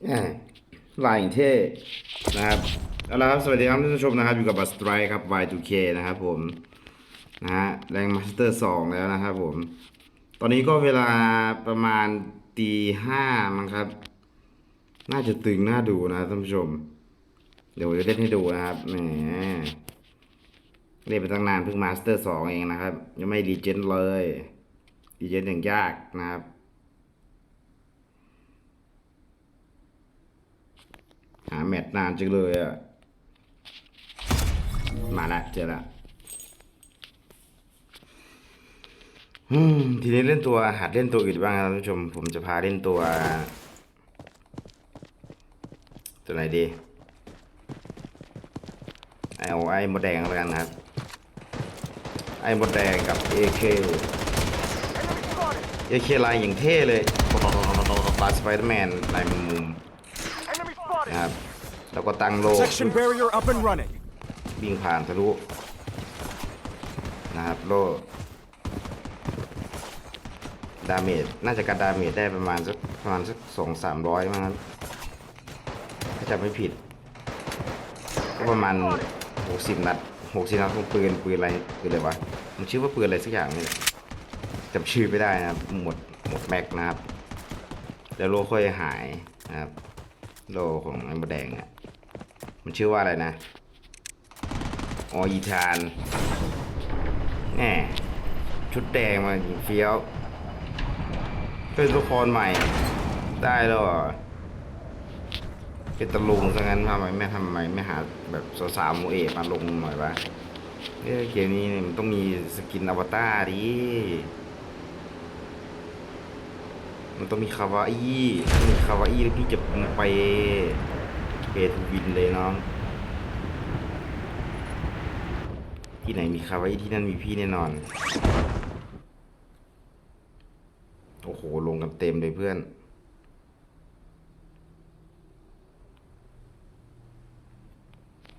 ลายอย่างเท่นะครับเอาละครับ สวัสดีครับท่านผู้ชมนะครับ อยู่กับบัสไตรครับ Y2K นะครับผม นะฮะแรงมาสเตอร์สองแล้วนะครับผม ตอนนี้ก็เวลาประมาณตีห้ามั้งครับ น่าจะตึงน่าดูนะครับท่านผู้ชม เดี๋ยวจะเล่นให้ดูนะครับ แหม เล่นไปตั้งนานเพิ่งมาสเตอร์สองเองนะครับ ยังไม่รีเจนเลยรีเจนอย่างยากนะครับ หาแมตช์ นานจังเลยอะ มาละเจอละทีนี้เล่นตัวหัดเล่นตัวอื่นบ้างครับท่านผู้ชม ผมจะพาเล่นตัว ตัวไหนดีเอาไอ้มดแดงแล้วกันนะครับ ไอ้มดแดงกับ AK AK ลายอย่างเท่เลยปลาสไปเดอร์แมนลายมุมนะครับ แล้วก็ตั้งโล Section barrier up and running. วิ่งผ่านทะลุนะครับโลดาเมจน่าจะกันดาเมจได้ประมาณสักประมาณสักสองสามร้อยมั้งครับถ้าจำไม่ผิด ก็ประมาณหกสิบนัดหกสิบนัดของปืนปืนอะไรปืนอะไรวะมันชื่อว่าปืนอะไรสักอย่างนี่แหละจำชื่อไม่ได้นะครับหมดหมดแม็กนะครับ แล้วโลค่อยหายนะครับ โลของไอ้มดแดงเนี่ย มันชื่อว่าอะไรนะออีธานแหมชุดแดงมาเฟี้ยวเป็นละครใหม่ ได้แล้วเหรอเป็นตะลุงซะงั้นทำไมไม่ทำไมไม่หาแบบสาวๆโมเอะมาลงหน่อยวะเกมนี้เนี่ยมันต้องมีสกินอวตารดิ มันต้องมีคาวาอี้มีคาวาอี้แล้วพี่จะไป เปทูวินเลยน้อง ที่ไหนมีคาวาอี้ที่นั่นมีพี่แน่นอน โอ้โห ลงกันเต็มเลยเพื่อน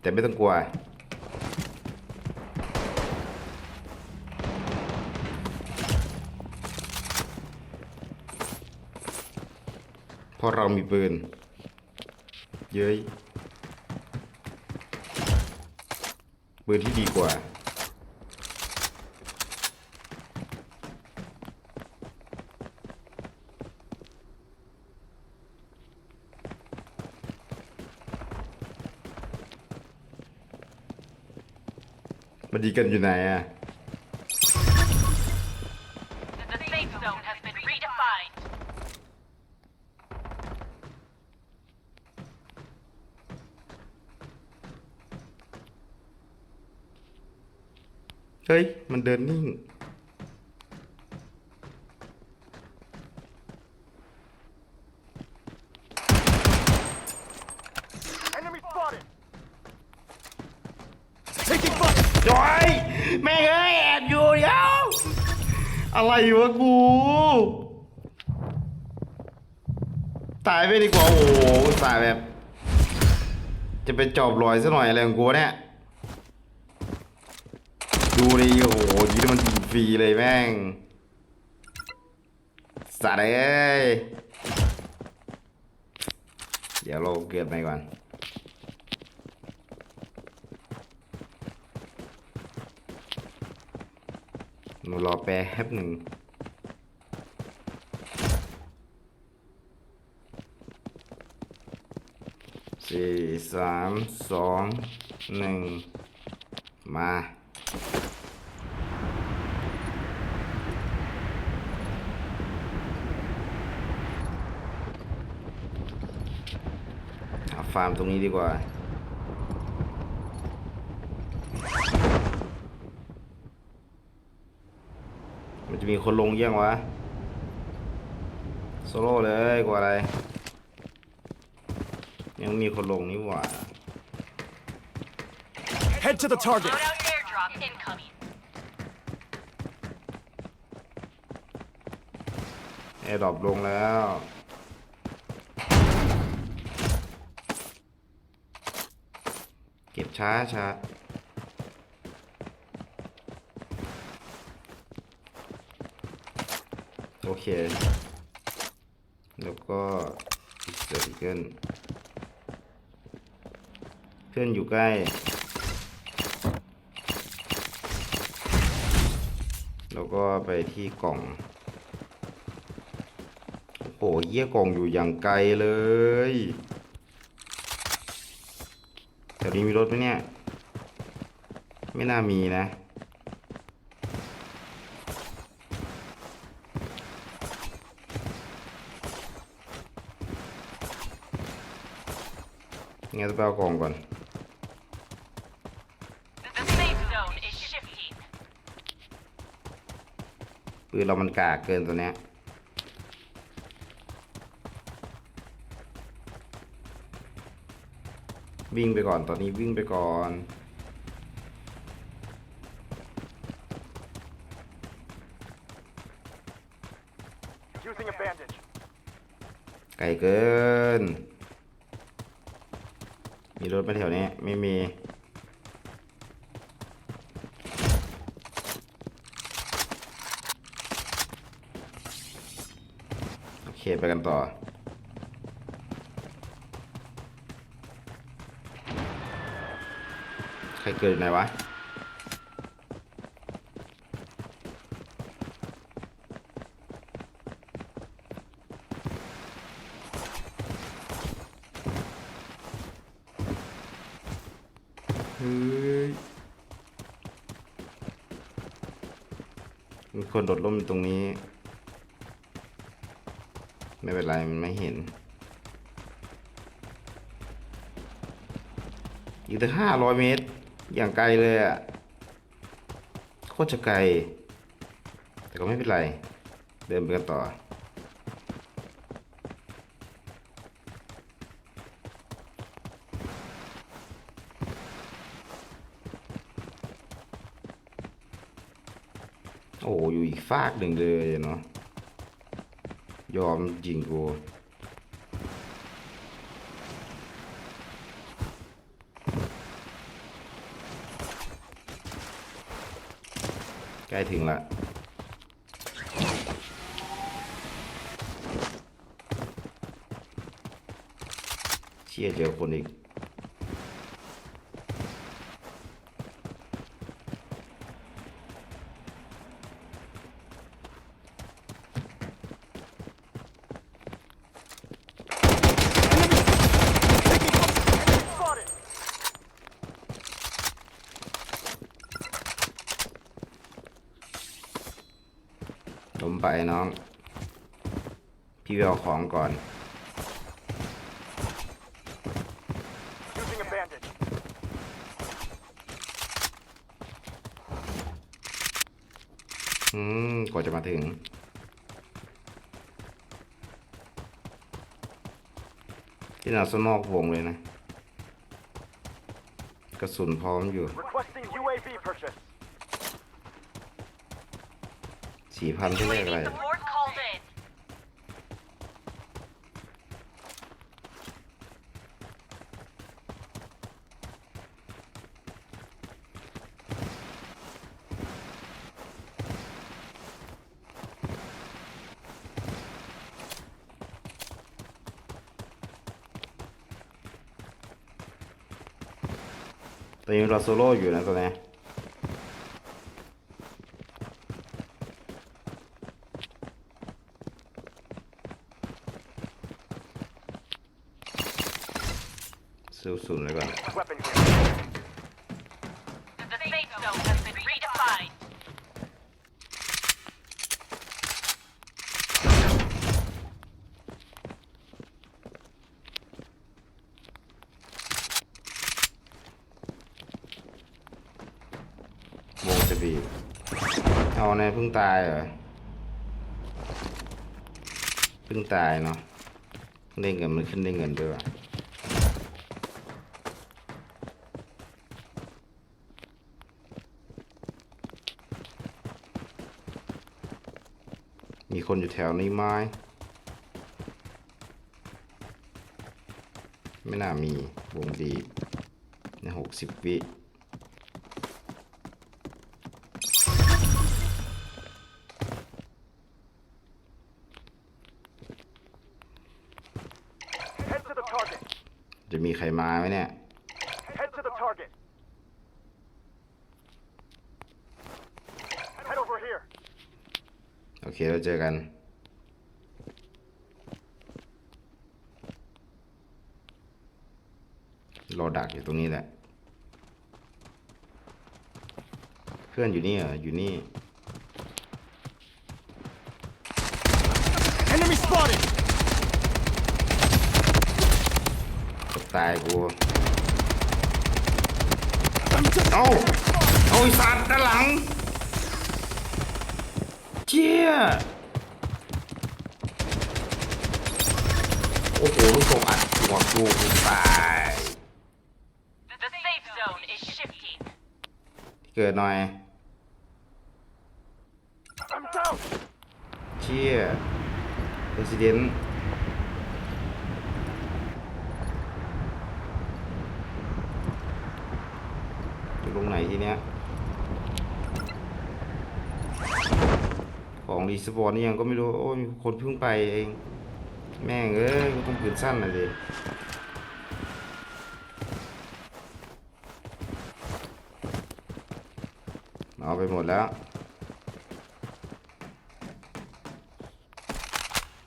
แต่ไม่ต้องกลัว เพราะเรามีปืน เย้ยปืนที่ดีกว่า มันดีกันอยู่ไหนอะ เฮ้ยมันเดินนิ่ง Enemy spotted! Taking fire! จอยแม่งเอ้ยแอบอยู่เดี๋ยว อะไรวะกู ตายไปดีกว่า โอ้โหอุตตายแบบ จะไปจอบรอยซะหน่อยอะไรของกูเนี่ย ดูดิโอ้โหยิงมันยิง ฟรีเลยแม่งสัตว์เอ้ยเดี๋ยวเราเกิดไปก่อนหนูรอแป๊บหนึ่งสี่สามสองหนึ่งมา เอาฟาร์มตรงนี้ดีกว่า มันจะมีคนลงเยี่ยงวะ โซโล่เลยกว่าอะไร ยังมีคนลงนี่หว่า Head to the target! Loadout airdrop incoming. แอร์ดรอปลงแล้ว เก็บ ช้าช้าโอเค แล้วก็เสืออีเกิลเพื่อนอยู่ใกล้ แล้วก็ไปที่กล่อง โอ้โหเยี่ยกล่องอยู่อย่างไกลเลย วนี้มีรถไหมเนี่ย ไม่น่ามีนะ งั้นต้องไปเอากล่องก่อน The safe zone is shifting. ปืนเรามันกากเกินตัวเนี้ย วิ่งไปก่อนตอนนี้วิ่งไปก่อน Using a bandage. ไกลเกิน มีรถมาแถวนี้ไม่มี โอเค ไปกันต่อ เกิดไหนวะเฮ้ยมีคนโดดร่มตรงนี้ ไม่เป็นไร มันไม่เห็น อีกตั้งห้าร้อยเมตร อย่างไกลเลยอะโคตรจะไกล แต่ก็ไม่เป็นไร เดินไปกันต่อ โอ้อยู่อีกฟากหนึ่งเลยเนาะยอมจริงกู ใกล้ถึงละเชี่ยเจอคนอีก ไปน้อง พี่ไปเอาของก่อน Using a bandage. อืมกว่าจะมาถึงที่นาสนอกวงเลยนะ กระสุนพร้อมอยู่ สี่พันที่เรียกอะไร UAV support called in. ตอนนี้เราโซโล่อยู่นะตัวนี้ซื้ อศูนเลยก่อน The safe zone has been redefined. วงจะบีบเอาในเพิ่งตายเหรอเพิ่งตายเนาะเพิ่งได้เงินมันขึ้นได้เงินด้วยว่ะ คนอยู่แถวนี้ไหมไม่น่ามีวงบีบในหกสิบวิ target. จะมีใครมาไหมเนี่ย Head to the target. Head over here. โอ เคเราเจอกันรอดักอยู่ตรงนี้แหละ เพื่อนอยู่นี่เหรอ อยู่นี่ Enemy spotted. ตกตายกูเอ้าเอาไอ้สัตว์ด้านหลัง เชี่ยโอ้โหลูกศรอัดหัวกูกูตาย The safe zone is shifting. เกิดหน่อย I'm down. เชี่ย Resident อยู่ตรงไหนทีเนี้ย ของรีสปอนนี่ยังก็ไม่รู้ โอ้ยคนเพิ่งไปเอง แม่งเอ้ยกูต้องปืนสั้นน่ะดิเอาไปหมดแล้ว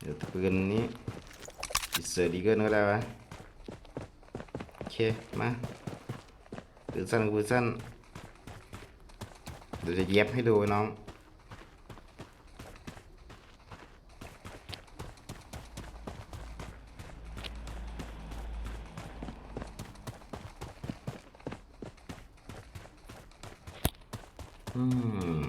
เดี๋ยวปืนนี้อิเซอร์ดีเกินก็ได้วะโอเค มาปืนสั้นกับปืนสั้นเดี๋ยวจะเย็บให้ดูน้อง อืม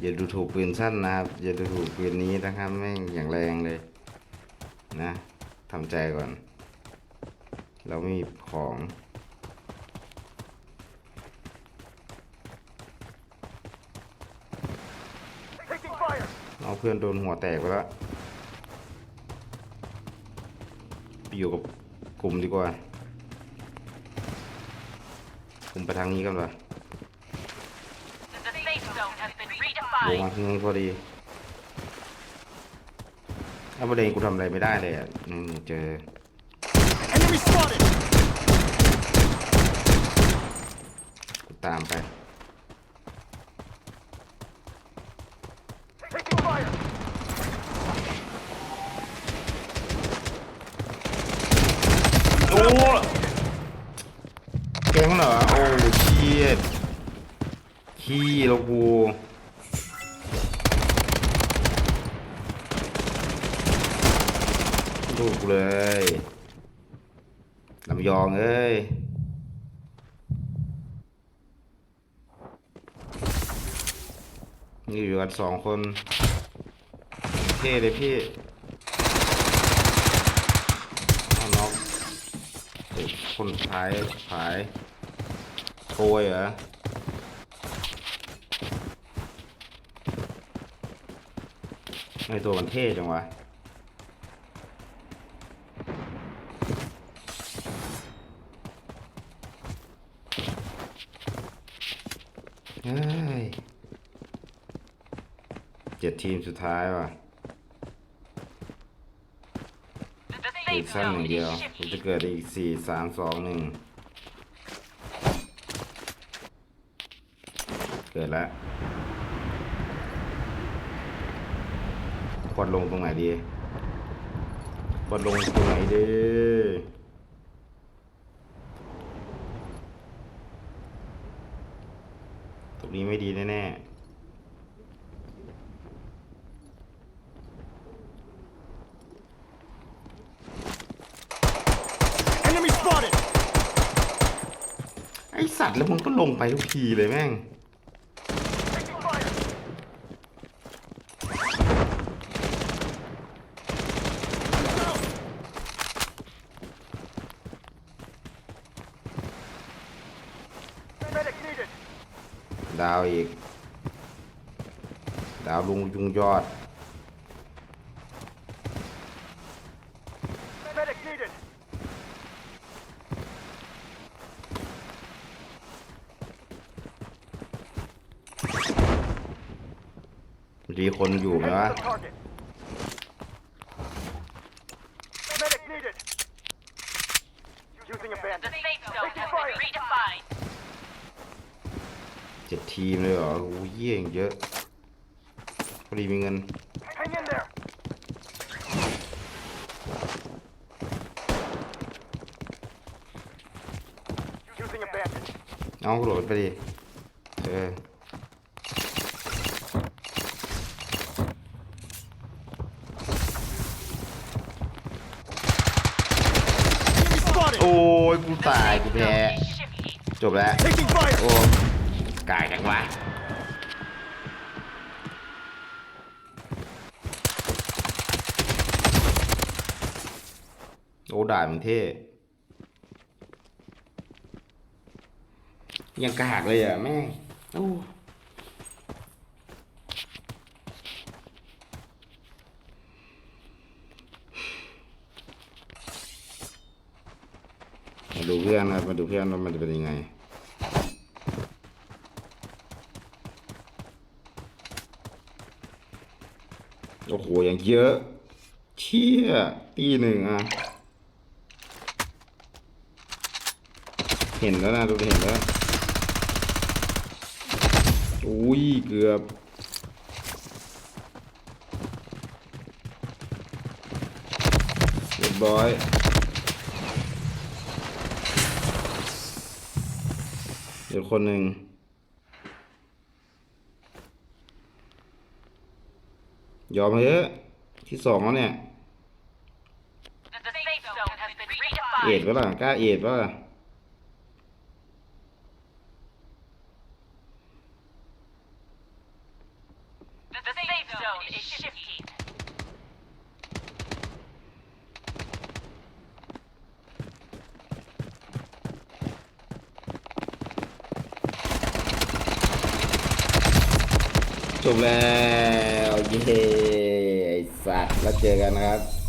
อย่าดู ถูกปืนสั้นนะครับ อย่าดูถูกปืนนี้นะครับแม่งอย่างแรงเลยนะทำใจก่อน เราไม่มีของเอาเพื่อนโดนหัวแตกไปแล้วไปอยู่กับกลุ่มดีกว่า กลุ่มไปทางนี้กันปะ safe zone has been ลง redefined. มาที่นี่พอดีถ้าประเด็นกูทำอะไรไม่ได้เลยอะอืมเจอ Enemy spotted. กูตามไป Taking fire. โอ้แกงเหรอ โอ้เชียดขี้แล้วกูลูกเลยลำยองเอ้ย นี่อยู่กันสองคนเท่เลยพี่เอาน้องเด็กคนท้ายท้ายโกยเหรอไอตัวมันเท่จังวะ เฮ้ย เจ็ดทีมสุดท้ายว่ะอีกสั้นหนึ่งเดียวผมจะเกิดอีกสี่สามสองหนึ่งเกิดแล้วกดลงตรงไหนดีกดลงตรงไหนดีตรงนี้ไม่ดีแน่ๆ Enemy spotted. ไอ สัตว์แล้วมึงก็ลงไปทุกทีเลยแม่ง ดาวอีก ดาวลุงยุงยอด Medic needed. ดีคนอยู่ไหมวะ Medic needed. Using a The bandit. safe zone has been redefined. เจ็ดทีมเลยเหรอโอ้ยเยี่ยงเยอะ พอดีมีเงิน Hang in there. เอาโหลดไปดิ เออ กูตายกูแพ้จบแล้วโอ้กายจังวะโอ้ด่ามันเท่ยังกากเลยอะแม่โอ้ มาดูเพื่อนนะครับ มาดูเพื่อนว่ามันจะเป็นยังไง โอ้โห อย่างเยอะ เชี่ย ตีหนึ่งอะ เห็นแล้วนะดูเห็นแล้ว อุ้ย เกือบเรียบร้อย เดี๋ยวคนหนึ่งยอมเถอะที่สองแล้วเนี่ย The safe zone has been เอ็ด redefined. ปะล่ะกล้าเอ็ดปะล่ะ The safe zone is shifty. จบแล้ว เย้สัตว์แล้วเจอกันนะครับ